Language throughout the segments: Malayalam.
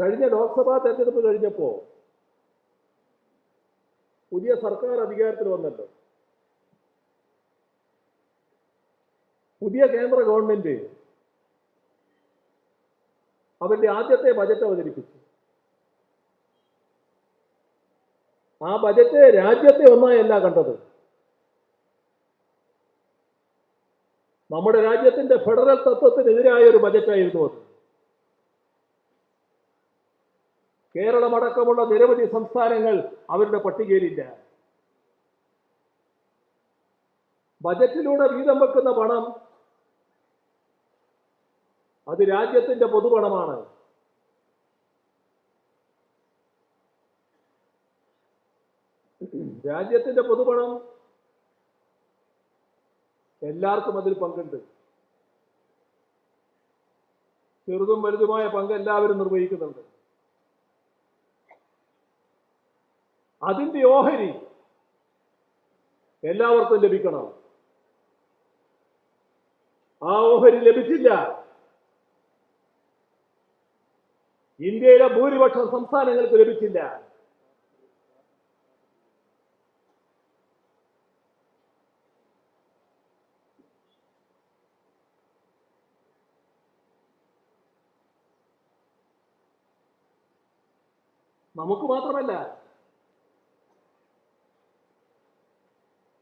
കഴിഞ്ഞ ലോക്സഭാ തെരഞ്ഞെടുപ്പ് കഴിഞ്ഞപ്പോൾ പുതിയ സർക്കാർ അധികാരത്തിൽ വന്നല്ലോ. പുതിയ കേന്ദ്ര ഗവൺമെന്റ് അവരുടെ ആദ്യത്തെ ബജറ്റ് അവതരിപ്പിച്ചു. ആ ബജറ്റ് രാജ്യത്തെ ഒന്നായല്ല കണ്ടത്. നമ്മുടെ രാജ്യത്തിന്റെ ഫെഡറൽ തത്വത്തിനെതിരായ ഒരു ബജറ്റായിരുന്നു അത്. കേരളമടക്കമുള്ള നിരവധി സംസ്ഥാനങ്ങൾ അവരുടെ പട്ടികയിലില്ല. ബജറ്റിലൂടെ വീതം വെക്കുന്ന പണം അത് രാജ്യത്തിന്റെ പൊതുപണമാണ്. രാജ്യത്തിന്റെ പൊതുപണം എല്ലാവർക്കും അതിൽ പങ്കുണ്ട്. ചെറുതും വലുതുമായ പങ്ക് എല്ലാവരും നിർവഹിക്കുന്നുണ്ട്. അതിന്റെ ഓഹരി എല്ലാവർക്കും ലഭിക്കണം. ആ ഓഹരി ലഭിച്ചില്ല. ഇന്ത്യയിലെ ഭൂരിപക്ഷം സംസ്ഥാനങ്ങൾക്ക് ലഭിച്ചില്ല. നമുക്ക് മാത്രമല്ല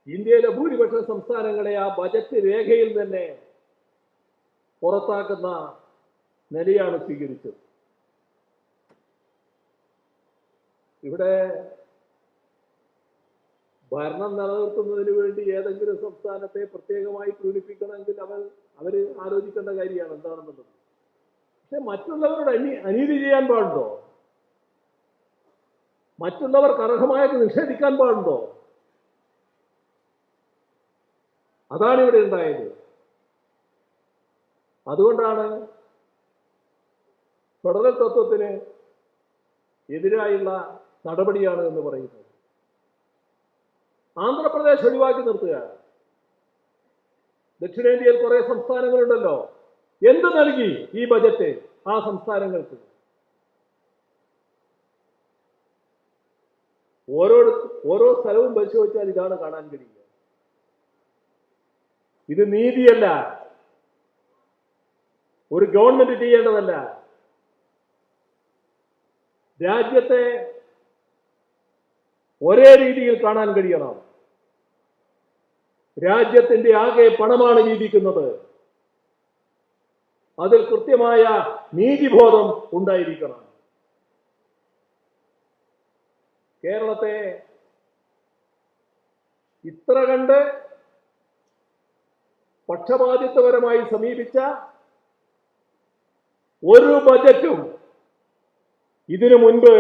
ഇന്ത്യയിലെ ഭൂരിപക്ഷ സംസ്ഥാനങ്ങളെ ആ ബജറ്റ് രേഖയിൽ തന്നെ പുറത്താക്കുന്ന നിലയാണ് സ്വീകരിച്ചത്. ഇവിടെ ഭരണം നിലനിർത്തുന്നതിന് വേണ്ടി ഏതെങ്കിലും സംസ്ഥാനത്തെ പ്രത്യേകമായി പ്രീണിപ്പിക്കണമെങ്കിൽ അവർ അവർ ആലോചിക്കേണ്ട കാര്യമാണ് എന്താണെന്നുള്ളത്. പക്ഷെ മറ്റുള്ളവരോട് അനി അനീതി ചെയ്യാൻ പാടുണ്ടോ? മറ്റുള്ളവർക്ക് അർഹമായത് നിഷേധിക്കാൻ പാടുണ്ടോ? അതാണ് ഇവിടെ ഉണ്ടായത്. അതുകൊണ്ടാണ് ഫെഡറൽ തത്വത്തിന് എതിരായുള്ള നടപടിയാണ് എന്ന് പറയുന്നത്. ആന്ധ്രാപ്രദേശ് ഒഴിവാക്കി നിർത്തുക. ദക്ഷിണേന്ത്യയിൽ കുറെ സംസ്ഥാനങ്ങളുണ്ടല്ലോ. എന്ത് നൽകി ഈ ബജറ്റ് ആ സംസ്ഥാനങ്ങൾക്ക്? ഓരോ ഓരോ സ്ഥലവും പരിശോധിച്ചാൽ ഇതാണ് കാണാൻ കഴിയുക. ഇത് നീതിയല്ല. ഒരു ഗവൺമെന്റ് ചെയ്യേണ്ടതല്ല. രാജ്യത്തെ ഒരേ രീതിയിൽ കാണാൻ കഴിയണം. രാജ്യത്തിന്റെ ആകെ പണമാണ് വീതിക്കുന്നത് അതിൽ കൃത്യമായ നീതിബോധം ഉണ്ടായിരിക്കണം. കേരളത്തെ ഇത്ര കണ്ട് പക്ഷപാതിത്വപരമായി സമീപിച്ച ഒരു ബജറ്റും ഇതിനു മുൻപ്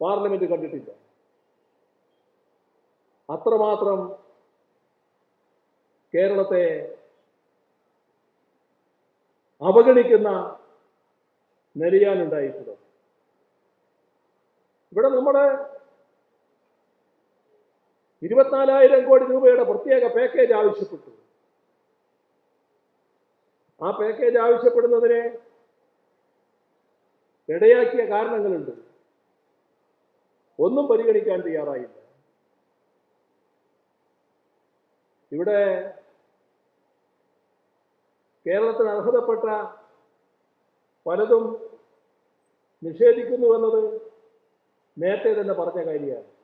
പാർലമെന്റ് കണ്ടിട്ടില്ല. അത്രമാത്രം കേരളത്തെ അവഗണിക്കുന്ന നിലയാനുണ്ടായിട്ടുള്ളത് ഇവിടെ നമ്മുടെ ഇരുപത്തിനാലായിരം കോടി രൂപയുടെ പ്രത്യേക പാക്കേജ് ആവശ്യപ്പെട്ടു. ആ പാക്കേജ് ആവശ്യപ്പെടുന്നതിനെ ഇടയാക്കിയ കാരണങ്ങളുണ്ട്. ഒന്നും പരിഗണിക്കാൻ തയ്യാറായില്ല. ഇവിടെ കേരളത്തിന് അർഹതപ്പെട്ട പലതും നിഷേധിക്കുന്നു എന്നത് നേരത്തെ തന്നെ പറഞ്ഞ കാര്യമാണ്.